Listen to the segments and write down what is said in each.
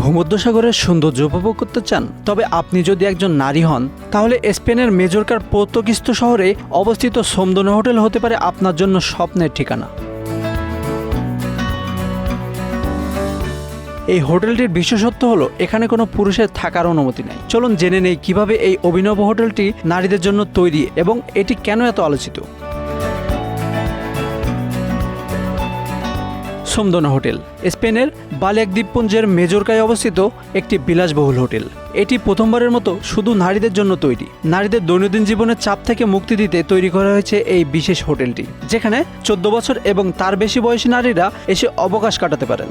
ভূমধ্যসাগরের সৌন্দর্য উপভোগ করতে চান, তবে আপনি যদি একজন নারী হন, তাহলে স্পেনের মেজরকার পর্তুগিস্ত শহরে অবস্থিত সোমদনা হোটেল হতে পারে আপনার জন্য স্বপ্নের ঠিকানা। এই হোটেলটির বিশেষত্ব হলো, এখানে কোনো পুরুষের থাকার অনুমতি নেই। চলুন জেনে নেই কীভাবে এই অভিনব হোটেলটি নারীদের জন্য তৈরি এবং এটি কেন এত আলোচিত। সোমদনা হোটেল। স্পেনের বালেক দ্বীপপুঞ্জের মেজরকায় অবস্থিত একটি বিলাসবহুল হোটেল। এটি প্রথমবারের মতো শুধু নারীদের জন্য তৈরি। নারীদের দৈনন্দিন জীবনের চাপ থেকে মুক্তি দিতে তৈরি করা হয়েছে এই বিশেষ হোটেলটি, যেখানে চোদ্দ বছর এবং তার বেশি বয়সী নারীরা এসে অবকাশ কাটাতে পারেন।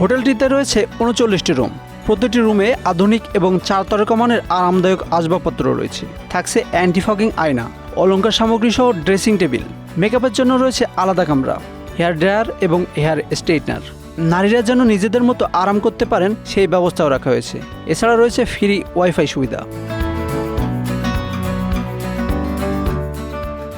হোটেলটিতে রয়েছে উনচল্লিশটি রুম। প্রতিটি রুমে আধুনিক এবং চার তারকা মানের আরামদায়ক আসবাবপত্র রয়েছে। থাকছে অ্যান্টি ফগিং আয়না অলঙ্কার সামগ্রী সহ ড্রেসিং টেবিল। মেকআপের জন্য রয়েছে আলাদা কামরা, হেয়ার ড্রায়ার এবং হেয়ার স্ট্রেটনার নারীরা যেন নিজেদের মতো আরাম করতে পারেন, সেই ব্যবস্থাও রাখা হয়েছে। এছাড়া রয়েছে ফ্রি ওয়াইফাই সুবিধা।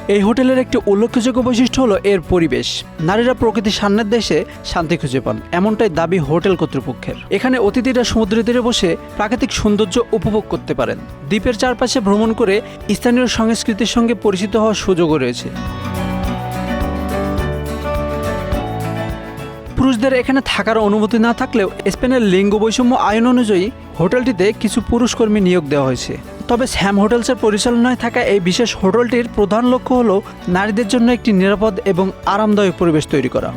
এই হোটেলের একটি উল্লেখযোগ্য বৈশিষ্ট্য হলো এর পরিবেশ। নারীরা প্রকৃতির সামনের দেশে শান্তি খুঁজে পান, এমনটাই দাবি হোটেল কর্তৃপক্ষের। এখানে অতিথিরা সমুদ্র তীরে বসে প্রাকৃতিক সৌন্দর্য উপভোগ করতে পারেন। দ্বীপের চারপাশে ভ্রমণ করে স্থানীয় সংস্কৃতির সঙ্গে পরিচিত হওয়ার সুযোগও রয়েছে। পুরুষদের এখানে থাকার অনুমতি না থাকলেও স্পেনের লিঙ্গ বৈষম্য আইন অনুযায়ী হোটেলটিতে কিছু পুরুষ কর্মী নিয়োগ দেওয়া হয়েছে। তবে স্যাম হোটেলসের পরিচালনায় থাকা এই বিশেষ হোটেলটির প্রধান লক্ষ্য হল নারীদের জন্য একটি নিরাপদ এবং আরামদায়ক পরিবেশ তৈরি করা।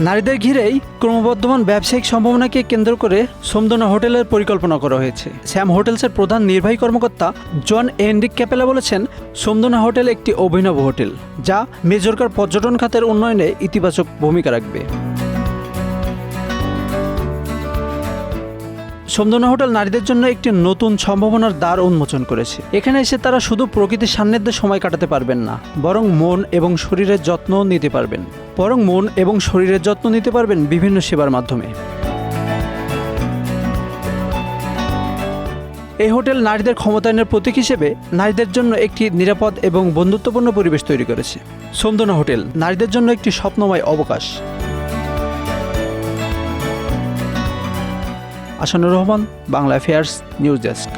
নারীদের ঘিরেই ক্রমবর্ধমান ব্যবসায়িক সম্ভাবনাকে কেন্দ্র করে সোমদনা হোটেলের পরিকল্পনা করা হয়েছে। শ্যাম হোটেলসের প্রধান নির্বাহী কর্মকর্তা জন এন্ডিক ক্যাপেলা বলেছেন, সোমদনা হোটেল একটি অভিনব হোটেল, যা মেজরকার পর্যটন খাতের উন্নয়নে ইতিবাচক ভূমিকা রাখবে। সোমদনা হোটেল নারীদের জন্য একটি নতুন সম্ভাবনার দ্বার উন্মোচন করেছে। এখানে এসে তারা শুধু প্রকৃতির সান্নিধ্যে সময় কাটাতে পারবেন না, বরং মন এবং শরীরের যত্নও নিতে পারবেন। বরং মন এবং শরীরের যত্ন নিতে পারবেন বিভিন্ন সেবার মাধ্যমে। এই হোটেল নারীদের ক্ষমতায়নের প্রতীক হিসেবে নারীদের জন্য একটি নিরাপদ এবং বন্ধুত্বপূর্ণ পরিবেশ তৈরি করেছে। সোমদনা হোটেল, নারীদের জন্য একটি স্বপ্নময় অবকাশ। Asanur Rahman, Bangla affairs news desk